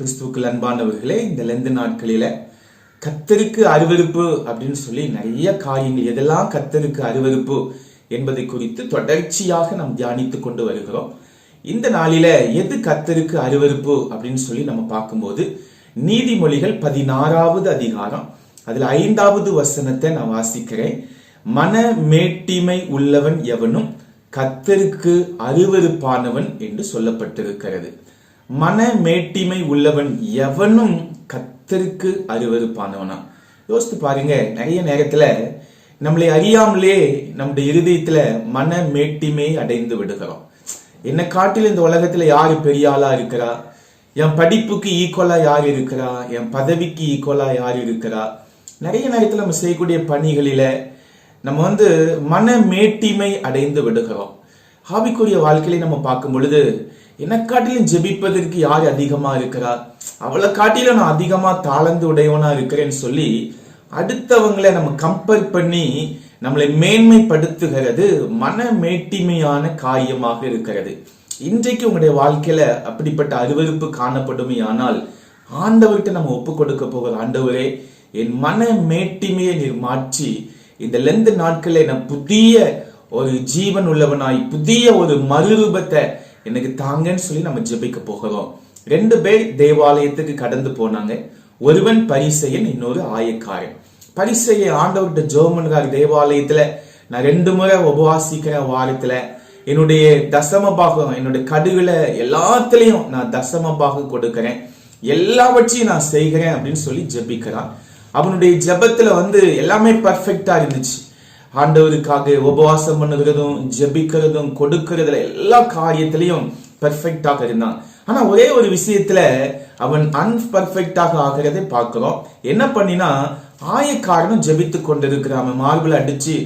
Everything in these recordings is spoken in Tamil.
கிறிஸ்துவுக்குள் அன்பானவர்களே இந்த லெந்து நாட்களில கத்தருக்கு அருவருப்பு அப்படின்னு சொல்லி நிறைய காரியங்கள் எதெல்லாம் கத்தருக்கு அருவருப்பு என்பதை குறித்து தொடர்ச்சியாக நாம் தியானித்துக் கொண்டு வருகிறோம். இந்த நாளில எது கத்தருக்கு அருவருப்பு அப்படின்னு சொல்லி நம்ம பார்க்கும்போது நீதிமொழிகள் பதினாறாவது அதிகாரம் அதுல ஐந்தாவது வசனத்தை நான் வாசிக்கிறேன். மன மேட்டிமை உள்ளவன் எவனும் கத்தருக்கு அருவருப்பானவன் என்று சொல்லப்பட்டிருக்கிறது. மன மேட்டிமை உள்ளவன் எவனும் கத்தருக்கு அருவருப்பானவனா யோசித்து பாருங்க நிறைய நேரத்துல நம்மளை அறியாமலே நம்முடைய இருதயத்துல மன மேட்டிமை அடைந்து விடுகிறோம். என்னை காட்டில் இந்த உலகத்துல யாரு பெரிய ஆளா இருக்கிறா? என் படிப்புக்கு ஈக்குவலா யார் இருக்கிறா? என் பதவிக்கு ஈக்குவலா யார் இருக்கிறா? நிறைய நேரத்துல நம்ம செய்யக்கூடிய பணிகளில நம்ம வந்து மன மேட்டிமை அடைந்து விடுகிறோம். ஹாபிக்குரிய வாழ்க்கையில நம்ம பார்க்கும் பொழுது என்னை காட்டிலும் ஜெபிப்பதற்கு யார் அதிகமா இருக்கிறா? அவளை காட்டிலும் நான் அதிகமா தாழ்ந்து உடையவனா இருக்கிறேன்னு சொல்லி அடுத்தவங்களை நம்ம கம்பேர் பண்ணி நம்மளை மேன்மைப்படுத்துகிறது மன மேட்டிமையான காரியமாக இருக்கிறது. இன்றைக்கு உங்களுடைய வாழ்க்கையில அப்படிப்பட்ட அருவருப்பு காணப்படுமே ஆனால் ஆண்டவர்கிட்ட நம்ம ஒப்பு கொடுக்க போகிற ஆண்டவரே என் மன மேட்டிமையை நீர் மாற்றி இந்த லெந்து நாட்களில் நான் புதிய ஒரு ஜீவன் உள்ளவனாய் புதிய ஒரு மறுரூபத்தை எனக்கு தாங்கன்னு சொல்லி நம்ம ஜெபிக்க போகிறோம். ரெண்டு பேர் தேவாலயத்துக்கு கடந்து போனாங்க. ஒருவன் பரிசையன் இன்னொரு ஆயக்காரன். பரிசையை ஆண்டவர்கிட்ட ஜோமன்கார் தேவாலயத்துல நான் ரெண்டு முறை உபவாசிக்கிற வாரத்துல என்னுடைய தசம பாகம் என்னுடைய கடுகுல எல்லாத்துலயும் நான் தசம பாகம் கொடுக்கிறேன். எல்லாவற்றையும் நான் செய்கிறேன் அப்படின்னு சொல்லி ஜெபிக்கிறான். அவனுடைய ஜெபத்துல வந்து எல்லாமே பர்ஃபெக்டா இருந்துச்சு. ஆண்டவருக்காக உபவாசம் பண்ணுகிறதும் ஜெபிக்கிறதும் கொடுக்கறதுல எல்லா காரியத்திலையும் பெர்ஃபெக்டாக இருந்தான். ஆனா ஒரே ஒரு விஷயத்துல அவன் அன்பர்ஃபெக்டாக ஆகிறதை பார்க்கிறோம். என்ன பண்ணினா ஆயக்காரனும் ஜெபித்து கொண்டிருக்கிறான். அவன் மார்பிள் அடிச்சு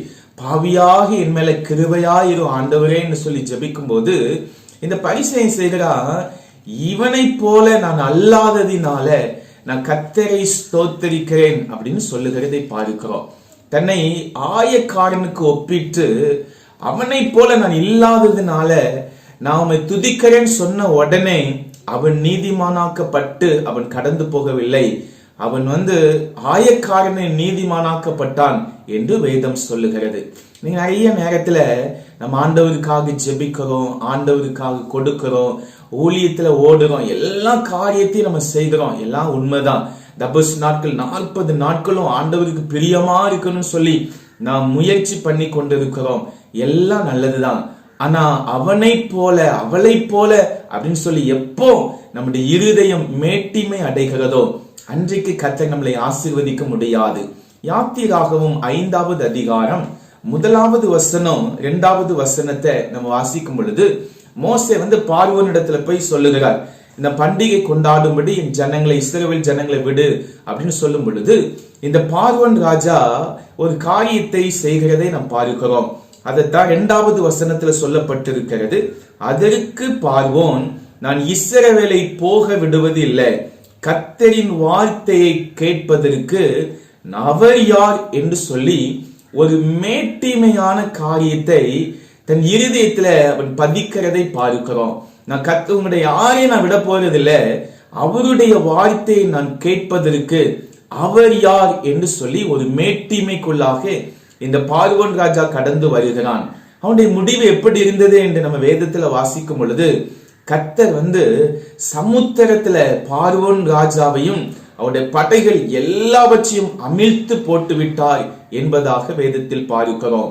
பாவியாக என் மேல கிருபையாயிரும் ஆண்டவரேன்னு சொல்லி ஜெபிக்கும் போது இந்த பரிசையை செய்கிறான்? இவனை போல நான் அல்லாததினால நான் கத்தரை ஸ்தோத்தரிக்கிறேன் அப்படின்னு சொல்லுகிறதை பார்க்கிறோம். தன்னை ஆயக்காரனுக்கு ஒப்பிட்டு அவனை போல நான் இல்லாததுனால நான் அவனை சொன்ன உடனே அவன் நீதிமானாக்கப்பட்டு அவன் கடந்து போகவில்லை. அவன் வந்து ஆயக்காரனை நீதிமானாக்கப்பட்டான் என்று வேதம் சொல்லுகிறது. நீங்க நிறைய நேரத்துல நம்ம ஆண்டவருக்காக ஜெபிக்கிறோம் ஆண்டவருக்காக கொடுக்கிறோம் ஊழியத்துல ஓடுறோம் எல்லா காரியத்தையும் நம்ம செய்கிறோம். எல்லாம் உண்மைதான். தபஸ் நாட்கள் நாற்பது நாட்களும் ஆண்டவருக்கு பிரியமா இருக்கணும்னு சொல்லி நாம் முயற்சி பண்ணி கொண்டிருக்கிறோம். எல்லாம் நல்லதுதான். ஆனா அவனை போல அவளை போல அப்படின்னு சொல்லி எப்போ நம்முடைய இருதயம் மேட்டிமை அடைகிறதோ அன்றைக்கு கத்தை நம்மளை ஆசீர்வதிக்க முடியாது. யாத்திராகவும் ஐந்தாவது அதிகாரம் முதலாவது வசனம் இரண்டாவது வசனத்தை நம்ம வாசிக்கும் பொழுது மோசே வந்து பார்வனிடத்துல போய் சொல்லுகிறார். இந்த பண்டிகை கொண்டாடும்படி என் ஜனங்களை இஸ்ரவேல் ஜனங்களை விடு அப்படின்னு சொல்லும் பொழுது இந்த பார்வன் ராஜா ஒரு காரியத்தை செய்கிறதை நாம் பார்க்கிறோம். அதைத்தான் இரண்டாவது வசனத்துல சொல்லப்பட்டிருக்கிறது. அதற்கு பார்வோன் நான் இஸ்ரவேலை போக விடுவது இல்லை. கத்தரின் வார்த்தையை கேட்பதற்கு அவர் யார் என்று சொல்லி ஒரு மேட்டிமையான காரியத்தை தன் இருதயத்துல அவன் பதிக்கிறதை பார்க்கிறோம். நான் கத்தவங்களுடைய யாரையும் நான் விட போறதில்லை அவருடைய வார்த்தையை நான் கேட்பதற்கு அவர் யார் என்று சொல்லி ஒரு மேட்டிமைக்குள்ளாக இந்த பார்வோன் ராஜா கடந்து வருகிறான். அவனுடைய முடிவு எப்படி இருந்தது என்று நம்ம வேதத்துல வாசிக்கும் பொழுது கத்தர் வந்து சமுத்திரத்துல பார்வோன் ராஜாவையும் அவருடைய படைகள் எல்லாவற்றையும் அமிழ்த்து போட்டு விட்டார் என்பதாக வேதத்தில் பார்க்கிறோம்.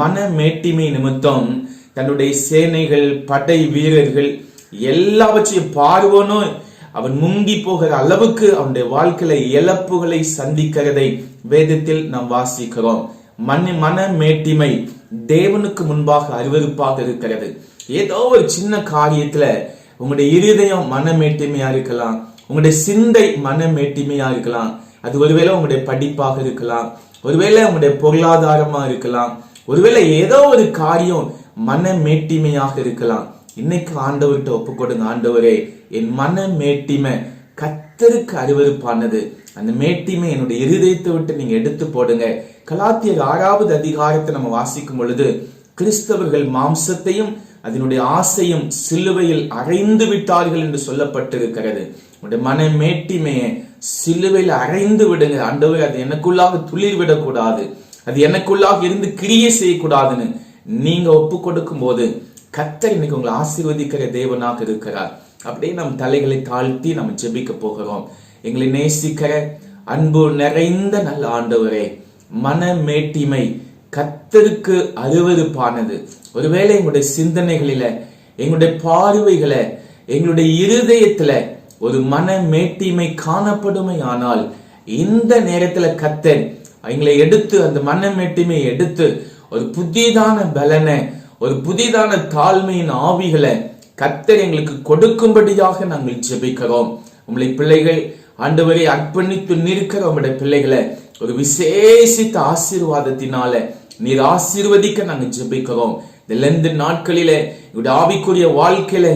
மன மேட்டிமை நிமித்தம் தன்னுடைய சேனைகள் படை வீரர்கள் எல்லாவற்றையும் பார்வனும் அவன் முங்கி போகிற அளவுக்கு அவனுடைய வாழ்க்கையில இழப்புகளை சந்திக்கிறதை வேதத்தில் நாம் வாசிக்கிறோம். மன மன மேட்டிமை தேவனுக்கு முன்பாக அருவருப்பாக இருக்கிறது. ஏதோ ஒரு சின்ன காரியத்துல உங்களுடைய இருதயம் மனமேட்டிமையா இருக்கலாம். உங்களுடைய சிந்தை மனமேட்டிமையா இருக்கலாம். அது ஒருவேளை உங்களுடைய படிப்பாக இருக்கலாம். ஒருவேளை உங்களுடைய பொருளாதாரமா இருக்கலாம். ஒருவேளை ஏதோ ஒரு காரியம் மன மேட்டிமையாக இருக்கலாம். இன்னைக்கு ஆண்டவர்கிட்ட ஒப்பு கொடுங்க ஆண்டவரே. என் மன மேட்டிமை கத்தருக்கு அருவருப்பானது அந்த மேட்டிமை என்னுடைய இருதயத்தை விட்டு நீங்க எடுத்து போடுங்க. கலாத்தியர் ஆறாவது அதிகாரத்தை நம்ம வாசிக்கும் பொழுது கிறிஸ்தவர்கள் மாம்சத்தையும் அதனுடைய ஆசையும் சிலுவையில் அரைந்து விட்டார்கள் என்று சொல்லப்பட்டிருக்கிறது. உடைய மன மேட்டிமையை சிலுவையில் அரைந்து விடுங்க. ஆண்டவரே அது எனக்குள்ளாக துளிர் விடக்கூடாது. அது எனக்குள்ளாக இருந்து கிரியை செய்யக்கூடாதுன்னு. நீங்க ஒப்பு கொடுக்கும் போது கத்தர் இன்னைக்கு உங்களை ஆசீர்வதிக்கிற தேவனாக இருக்கிறார். அப்படியே நம் தலைகளை தாழ்த்தி நம்ம ஜெபிக்க போகிறோம். எங்களை நேசிக்கிற அன்பு நிறைந்த நல்ல ஆண்டவரே மன மேட்டிமை கத்தருக்கு அருவறுப்பானது ஒருவேளை எங்களுடைய சிந்தனைகளில எங்களுடைய பார்வைகளை எங்களுடைய இருதயத்துல ஒரு மன மேட்டிமை காணப்படுமை ஆனால் இந்த நேரத்துல கத்தன் எங்களை எடுத்து அந்த மன மேட்டிமை எடுத்து ஒரு புதிதான பலனை ஒரு புதிதான தாழ்மையின் ஆவிகளை கத்தர் எங்களுக்கு கொடுக்கும்படியாக நாங்கள் ஜெபிக்கிறோம். உங்களை பிள்ளைகள் ஆண்டவரை அர்ப்பணித்து நிற்கிற உங்களுடைய பிள்ளைகளை ஒரு விசேஷித்த ஆசீர்வாதத்தினால நீர் ஆசீர்வதிக்க நாங்கள் ஜெபிக்கிறோம். இந்த லெந்து நாட்களிலே இவருடைய ஆவிக்குரிய வாழ்க்கையில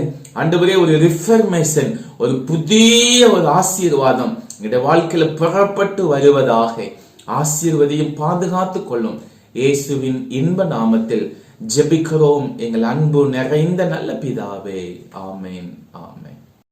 ஆண்டவரே ஒரு ரிஃபர்மேஷன் ஒரு புதிய ஒரு ஆசீர்வாதம் எங்களுடைய வாழ்க்கையில புறப்பட்டு வருவதாக ஆசீர்வதியும் பாதுகாத்து கொள்ளும். இயேசுவின் இன்ப நாமத்தில் ஜெபிக்கிறோம். எங்கள் அன்பு நிறைந்த நல்ல பிதாவே. ஆமேன். ஆமேன்.